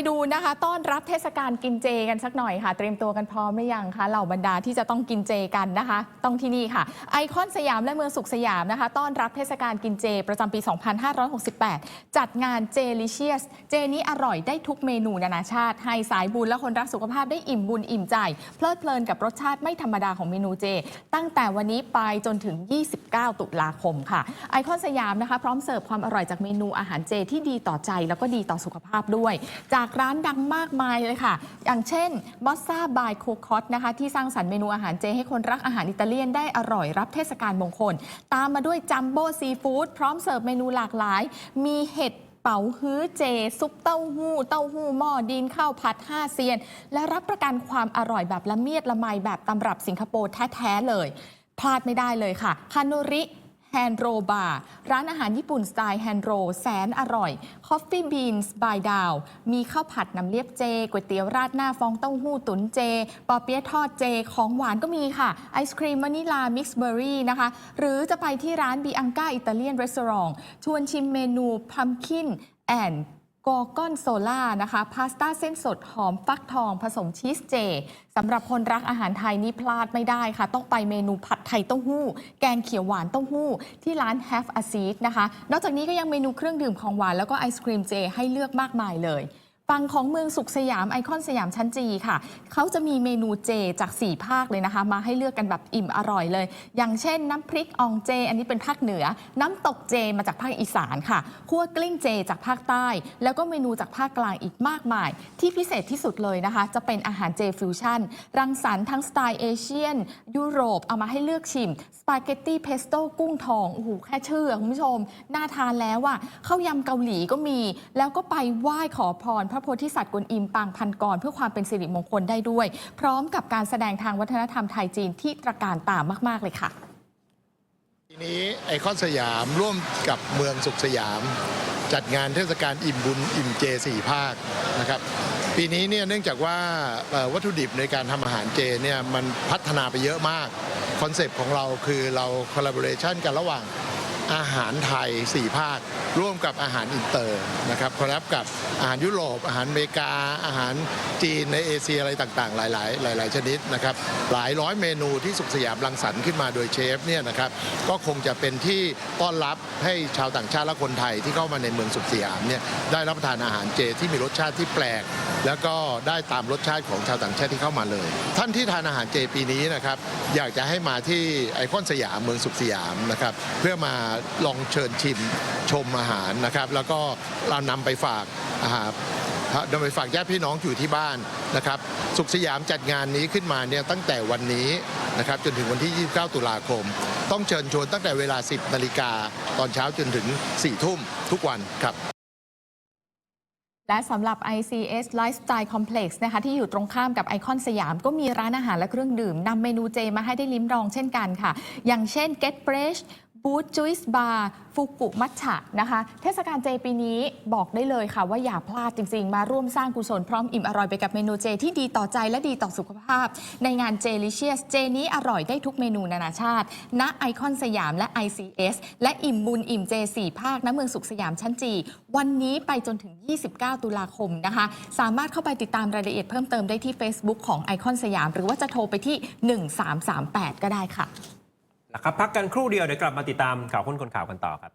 ไปดูนะคะต้อนรับเทศกาลกินเจกันสักหน่อยค่ะ เตรียมตัวกันพร้อมหรือยังคะเหล่าบรรดาที่จะต้องกินเจกันนะคะ ต้องที่นี่ค่ะ ไอคอนสยามและเมืองสุขสยามนะคะ ต้อนรับเทศกาลกินเจ ประจำปี 2568 จัดงานเจลิเชียส เจนี้อร่อยได้ทุกเมนูนานาชาติ ให้สายบุญและคนรักสุขภาพได้อิ่มบุญอิ่มใจ เพลิดเพลินกับรสชาติไม่ธรรมดาของเมนูเจ ตั้งแต่วันนี้ไปจนถึง 29 ตุลาคมค่ะ ไอคอนสยามนะคะ พร้อมเสิร์ฟความอร่อยจากเมนูอาหารเจที่ดีต่อใจแล้วก็ดีต่อสุขภาพด้วยจากร้านดังมากมายเลยค่ะ อย่างเช่นบอสซาบายโคคอตนะคะที่สร้างสรรค์เมนูอาหารเจ ให้คนรักอาหารอิตาเลียนได้อร่อยรับเทศกาลมงคล ตามมาด้วยจัมโบ้ซีฟู้ดพร้อมเสิร์ฟเมนูหลากหลาย มีเห็ดเป๋าฮื้อเจ ซุปเต้าหู้ เต้าหู้หม้อดินข้าวผัดห้าเซียน และรับประกันความอร่อยแบบละเมียดละไมแบบตำรับสิงคโปร์แท้ ๆ เลย พลาดไม่ได้เลยค่ะคาโนริ แฮนโรบาร์ร้านอาหารญี่ปุ่นสไตล์แฮนโรแสนอร่อยคอฟฟี่บีนส์บายดาวมีข้าวผัดน้ำเลียบเจก๋วยเตี๋ยวราดหน้าฟองเต้าหู้ตุ๋นเจ ปอเปี๊ยะทอดเจ ของหวานก็มีค่ะ ไอศครีมวานิลา มิกซ์เบอร์รี่นะคะ หรือจะไปที่ร้านบีอังกาอิตาเลียนรีสอร์ทชวนชิมเมนูพัมคินแอน กอร์กอนโซล่านะคะพาสต้าเส้นสดหอมฟักทองผสมชีสเจสำหรับคนรักอาหารไทยนี่พลาดไม่ได้ค่ะ ต้องไปเมนูผัดไทยเต้าหู้ แกงเขียวหวานเต้าหู้ ที่ร้าน Have a Seat นะคะ นอกจากนี้ก็ยังเมนูเครื่องดื่มของหวานแล้วก็ไอศครีมเจให้เลือกมากมายเลย ฝั่งของเมืองสุขสยามไอคอนสยามชั้นจีค่ะ เขาจะมีเมนูเจจาก 4 ภาคเลยนะคะ มาให้เลือกกันแบบอิ่มอร่อยเลย อย่างเช่นน้ำพริกอองเจ อันนี้เป็นภาคเหนือ น้ำตกเจมาจากภาคอีสานค่ะคั่วกลิ้งเจจากภาคใต้ แล้วก็เมนูจากภาคกลางอีกมากมาย ที่พิเศษที่สุดเลยนะคะ จะเป็นอาหารเจฟิวชั่น รังสรรค์ทั้งสไตล์เอเชียน ยุโรปเอามาให้เลือกชิมสปาเกตตี้เพสโต้กุ้งทองโอ้โหแค่ชื่ออะคุณผู้ชมน่าทานแล้วอะข้าวยำเกาหลีก็มี แล้วก็ไปไหว้ขอพรพระโพธิสัตว์กวนอิมปางพันกร เพื่อความเป็นสิริมงคลได้ด้วย พร้อมกับการแสดงทางวัฒนธรรมไทยจีนที่ตระการตามาก ๆ เลยค่ะทีนี้ไอคอนสยามร่วมกับเมืองสุขสยาม จัดงานเทศกาลอิ่มบุญอิ่มเจสี่ภาคนะครับปีนี้เนี่ยเนื่องจากว่าวัตถุดิบในการทำอาหารเจเนี่ยมันพัฒนาไปเยอะมาก คอนเซปต์ของเราคือเราคอลลาบอร์เรชันกันระหว่างอาหารไทย 4 ภาคร่วมกับอาหารอินเตอร์นะครับคอลแลบกับอาหารยุโรป อาหารอเมริกา อาหารจีนในเอเชียอะไรต่างๆ หลาย ๆ หลาย ๆ ชนิดนะครับหลายร้อยเมนูที่สุขสยามรังสรรค์ขึ้นมาโดยเชฟเนี่ยนะครับก็คงจะเป็นที่ต้อนรับให้ชาวต่างชาติและคนไทยที่เข้ามาในเมืองสุขสยามเนี่ยได้รับประทานอาหารเจที่มีรสชาติที่แปลก แล้วก็ได้ตามรสชาติของชาวต่างชาติที่เข้ามาเลย ท่านที่ทานอาหารเจปีนี้นะครับอยากจะให้มาที่ไอคอนสยามเมืองสุขสยามนะครับเพื่อมาลองเชิญชิมชมอาหารนะครับ แล้วก็เรานำไปฝากอาหารนำไปฝากญาติพี่น้องอยู่ที่บ้านนะครับ สุขสยามจัดงานนี้ขึ้นมาเนี่ยตั้งแต่วันนี้นะครับจนถึงวันที่ 29 ตุลาคม ต้องเชิญชวนตั้งแต่เวลา 10 นาฬิกาตอนเช้าจนถึง 4 ทุ่มทุกวันครับและสำหรับ ICS Lifestyle Complex นะคะที่อยู่ตรงข้ามกับไอคอนสยามก็มีร้านอาหารและเครื่องดื่มนำเมนูเจมาให้ได้ลิ้มลองเช่นกันค่ะ อย่างเช่น Get Fresh บูธจุสบาร์ฟุกุมัชฉะนะคะ เทศกาลเจปีนี้บอกได้เลยค่ะ ว่าอย่าพลาดจริงๆ มาร่วมสร้างกุศลพร้อมอิ่มอร่อยไปกับเมนูเจที่ดีต่อใจและดีต่อสุขภาพ ในงานเจลิเชียสเจนี้อร่อยได้ทุกเมนูนานาชาติ ณไอคอนสยามและ ICS และอิ่มบุญอิ่มเจ4ภาคณเมืองสุขสยามชั้นจี วันนี้ไปจนถึง 29 ตุลาคมนะคะ สามารถเข้าไปติดตามรายละเอียดเพิ่มเติมได้ที่ Facebook ของไอคอนสยาม หรือว่าจะโทรไปที่ 1338 ก็ได้ค่ะ นะครับพักกันครู่เดียวเดี๋ยวกลับมาติดตามข่าวค้นคนข่าวกันต่อครับ